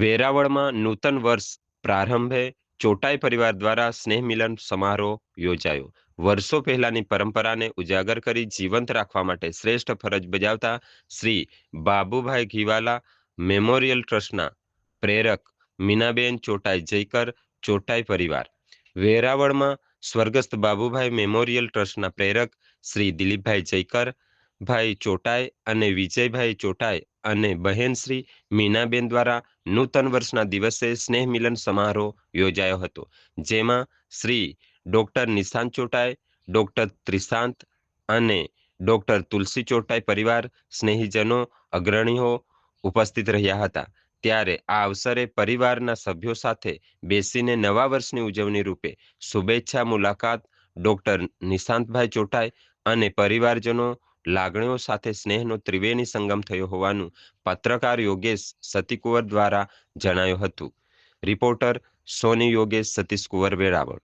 વેરાવળમાં નૂતન વર્ષ પ્રારંભે ચોટાઈ પરિવાર દ્વારા સ્નેહ મિલન સમારોહ યોજાયો. વર્ષો પહેલાની પરંપરાને ઉજાગર કરી જીવંત રાખવા માટે શ્રેષ્ઠ ફરજ બજાવતા શ્રી બાબુભાઈ ઘીવાલા મેમોરિયલ ટ્રસ્ટના પ્રેરક મીનાબેન ચોટાઈ જયકર ચોટાઈ પરિવાર. વેરાવળમાં સ્વર્ગસ્થ બાબુભાઈ મેમોરિયલ ટ્રસ્ટના પ્રેરક શ્રી દિલીપભાઈ જયકર ભાઈ ચોટાઈ અને વિજયભાઈ ચોટાઈ અને બહેનશ્રી મીનાબેન દ્વારા નૂતન વર્ષના દિવસે સ્નેહ મિલન સમારોહ યોજાયો હતો, જેમાં શ્રી ડોક્ટર નિશાંત ચોટાઈ ડોક્ટર ત્રિશાંત અને ડોક્ટર તુલસી ચોટાઈ પરિવાર સ્નેહીજનો અગ્રણીઓ ઉપસ્થિત રહ્યા હતા. ત્યારે આ અવસરે પરિવારના સભ્યો સાથે બેસીને નવા વર્ષની ઉજવણી રૂપે શુભેચ્છા મુલાકાત ડોક્ટર નિશાંતભાઈ ચોટાઈ અને પરિવારજનો લાગણીઓ સાથે સ્નેહનો ત્રિવેણી સંગમ થયો હોવાનું પત્રકાર યોગેશ સતીકુંવર દ્વારા જણાયું હતું. રિપોર્ટર સોની યોગેશ સતીશ કુંવર વેરાવળ.